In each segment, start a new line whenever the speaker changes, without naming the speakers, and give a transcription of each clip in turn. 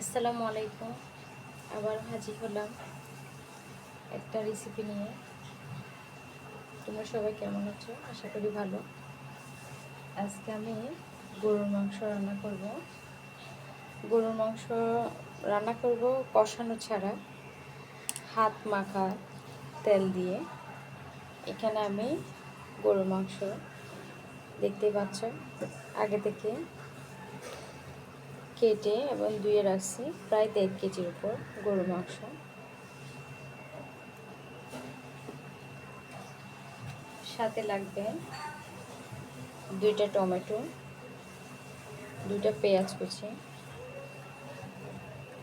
আসসালামু আলাইকুম। আবার হাজির হলাম একটা রেসিপি নিয়ে। তোমরা সবাই কেমন আছো? আশা করি ভালো। আজকে আমি গরুর মাংস রান্না করব। গরুর মাংস রান্না করব কষানো ছাড়া। হাত মাখা তেল দিয়ে। এখানে আমি গরুর মাংস দেখতেই পাচ্ছ। আগে থেকে কেটে এবং ধুয়ে রাখছি। প্রায় দেড় কেজির উপর গরু মাংস। সাথে লাগবে দুইটা টমেটো, দুইটা পেঁয়াজ কুচি,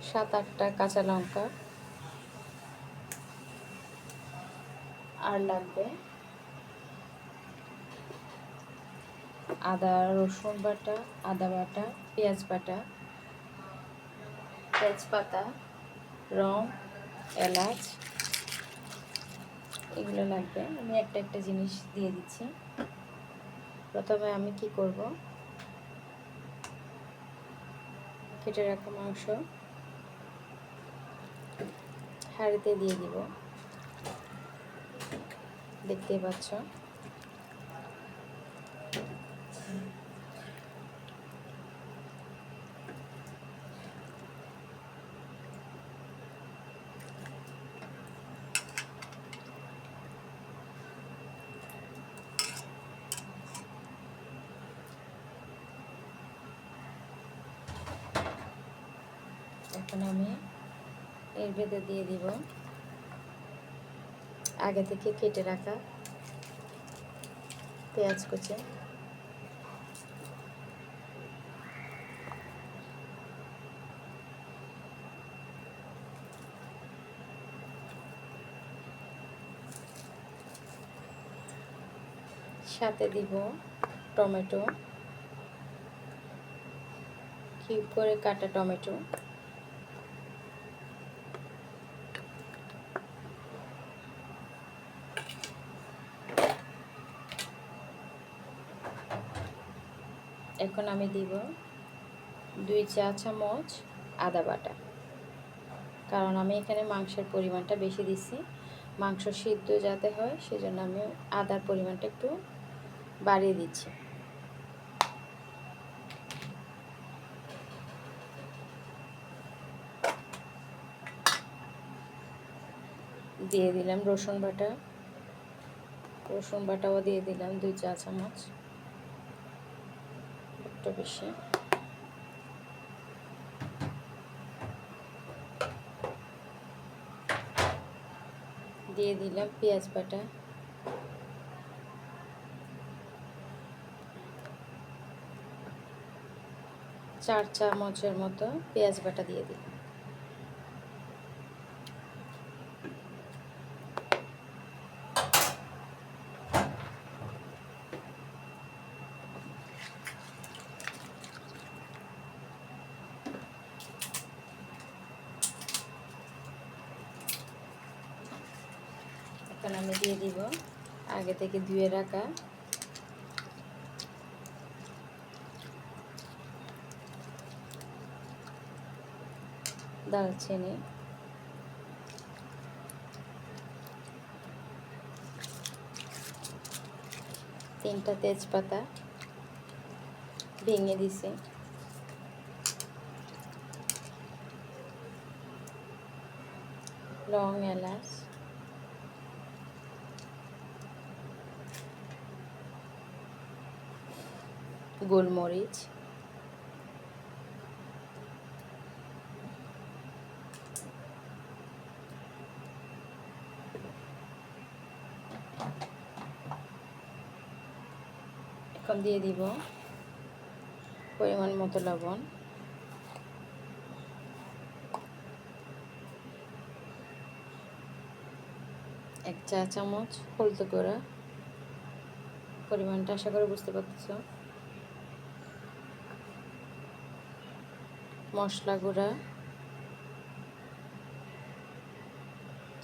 সাত আটটা কাঁচা লঙ্কা আর লাগবে আদা রসুন বাটা, আদা বাটা, পেঁয়াজ বাটা তেজপাতা, রং, এলাচ, এগুলো লাগবে। আমি একটা একটা জিনিস দিয়ে দিচ্ছি। প্রথমে আমি কি করব? কেটে রাখা মাংস হাঁড়িতে দিয়ে দিব। দেখতেই পাচ্ছ। এখন আমি এর ভেতর দিয়ে দিব। আগে থেকে কেটে রাখা পেঁয়াজ কুচি। সাথে দিব টমেটো। কিউব করে কাটা টমেটো এখন আমি দিব দুই চা চামচ আদা বাটা। কারণ আমি এখানে মাংসের পরিমাণটা বেশি দিছি। মাংস সিদ্ধ যাতে হয়, সেজন্য আমি আদার পরিমাণটা একটু বাড়িয়ে দিচ্ছি। দিয়ে দিলাম রসুন বাটা। রসুন বাটাও দিয়ে দিলাম দুই চা চামচ। একটু বেশি। দিয়ে দিলাম পেঁয়াজ বাটা। চার চামচের মতো পেঁয়াজ বাটা দিয়ে দিলাম। এখন আমি দিয়ে দিব। আগে থেকে ধুয়ে রাখা। দারচিনি তিনটা তেজপাতা ভেঙে দিছে। লং এলাচ। গোলমরিচ। এখন দিয়ে দিব পরিমাণ মতো লবণ। এক চা চামচ হলুদ গুঁড়া। পরিমাণটা আশা করে বুঝতে পারতেছ। মশলা গুঁড়া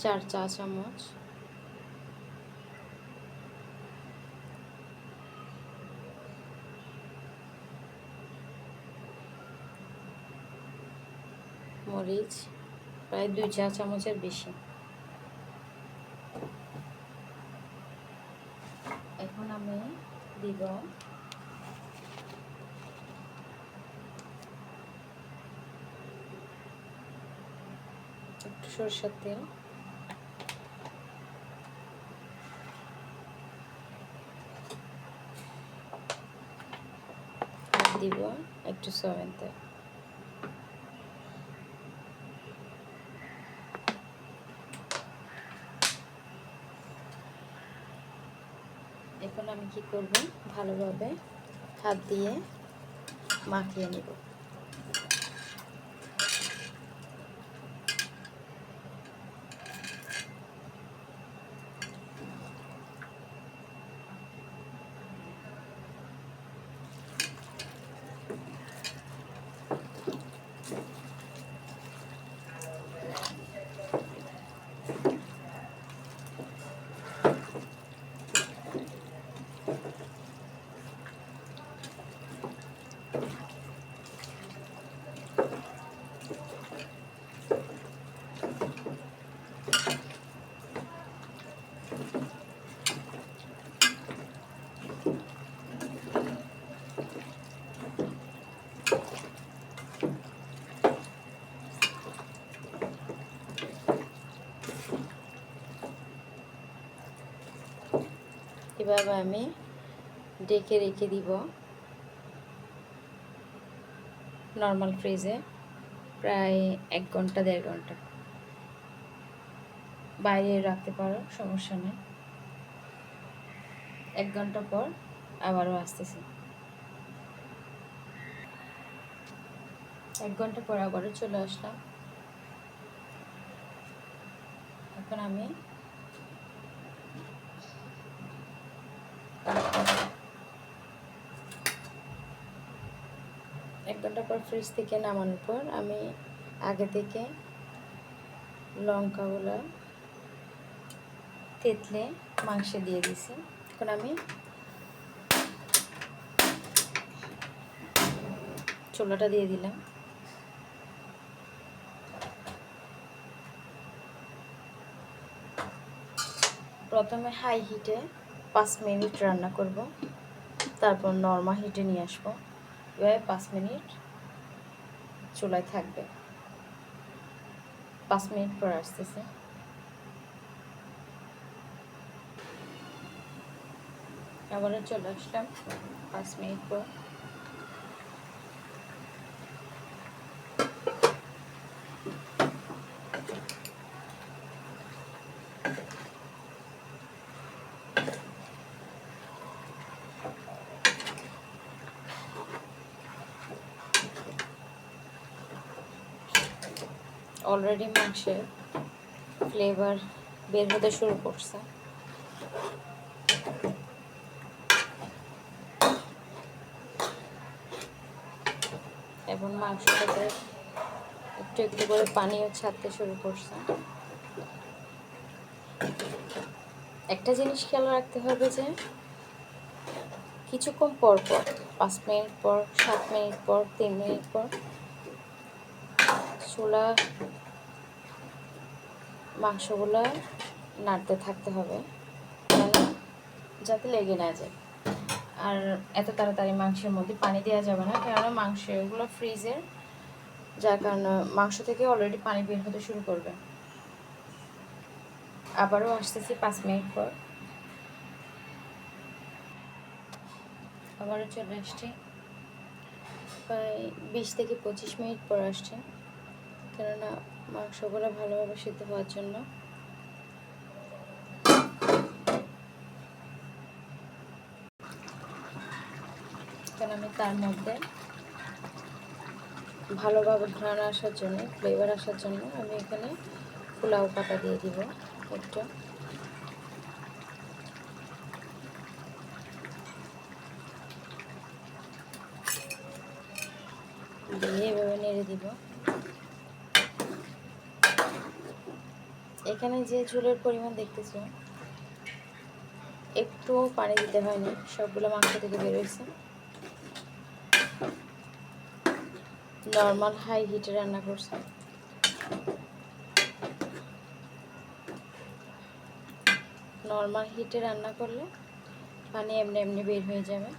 চার চা চামচ মরিচ প্রায় দুই চা চামচের বেশি। এখন আমি দিব একটু সরষের তেল। দিব একটু সয়াবিন তেল। এখন আমি কি করব? ভালোভাবে হাত দিয়ে মাখিয়ে নিব। এভাবে আমি ডেকে রেখে দিব নর্মাল ফ্রিজে প্রায় এক ঘণ্টা, দেড় ঘণ্টা। বাইরে রাখতে পারো, সমস্যা নেই। এক ঘণ্টা পর আবারও আসতেছি। এক ঘণ্টা পর আবারও চলে আসলাম। এখন আমি এক ঘণ্টা পর ফ্রিজ থেকে নামানোর পর আমি আগে থেকে লঙ্কাগুলো তেতলে মাংসে দিয়ে দিছি এখন আমি চোলাটা দিয়ে দিলাম। প্রথমে হাই হিটে পাঁচ মিনিট রান্না করব। তারপর নর্মাল হিটে নিয়ে আসব। এভাবে পাঁচ মিনিট চুলায় থাকবে। পাঁচ মিনিট পর আসতেছে। আবারও চলে আসলাম। পাঁচ মিনিট পর। অলরেডি মাংসের ফ্লেভার বের হতে শুরু করছে। এবং মাংসটাতে একটু একটু করে পানিও ছাড়তে শুরু করছে। একটা জিনিস খেয়াল রাখতে হবে যে, কিছুক্ষণ পর পর, পাঁচ মিনিট পর, সাত মিনিট পর, তিন মিনিট পর, চুলা মাংসগুলো নাড়তে থাকতে হবে। যাতে লেগে না যায়। আর এত তাড়াতাড়ি মাংসের মধ্যে পানি দেওয়া যাবে না, কেননা মাংস এগুলো ফ্রিজের যার কারণে মাংস থেকে অলরেডি পানি বের হতে শুরু করবে। আবারও আসতেছি পাঁচ মিনিট পর। আবারও চলে আসছি। প্রায় বিশ থেকে পঁচিশ মিনিট পর আসছে। কেননা মাংসগুলো ভালোভাবে সিদ্ধ হওয়ার জন্য। আমি তার মধ্যে ভালোভাবে ঘ্রাণ আসার জন্য ফ্লেভার আসার জন্য আমি এখানে পোলাও পাতা দিয়ে দিব একটু। দিয়ে এভাবে নেড়ে দিব। এখানে যে ঝোলের পরিমাণ দেখতেছো, একটু পানি দিতে হয়নি, সবগুলো মাংস থেকে বেরোয়েছে নর্মাল হাই হিটে রান্না করছে। নর্মাল হিটে রান্না করলে পানি এমনি এমনি বের হয়ে যাবে।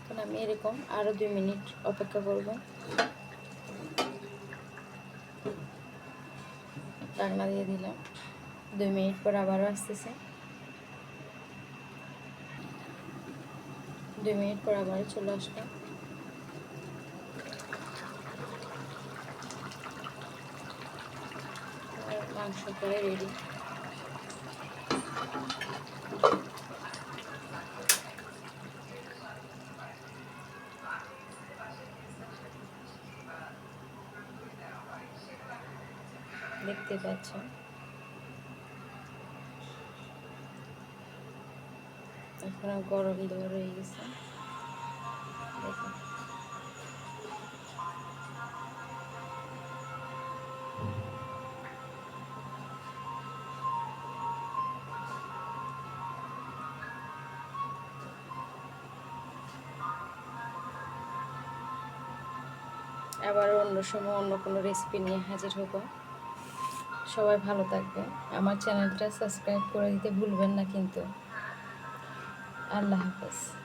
এখন আমি এরকম আরও দুই মিনিট অপেক্ষা করব। রান্না দিয়ে দিলাম। দুই মিনিট পর আবারও আসতেছে। দুই মিনিট পর আবারও চলে আসলাম মাংস করে রেডি দেখতে পাচ্ছ এখন গরম রয়ে গেছে। আবার অন্য সময় অন্য কোনো রেসিপি নিয়ে হাজির হব। সবাই ভালো থাকবে। আমার চ্যানেলটা সাবস্ক্রাইব করে দিতে ভুলবেন না কিন্তু। আল্লাহ হাফেজ।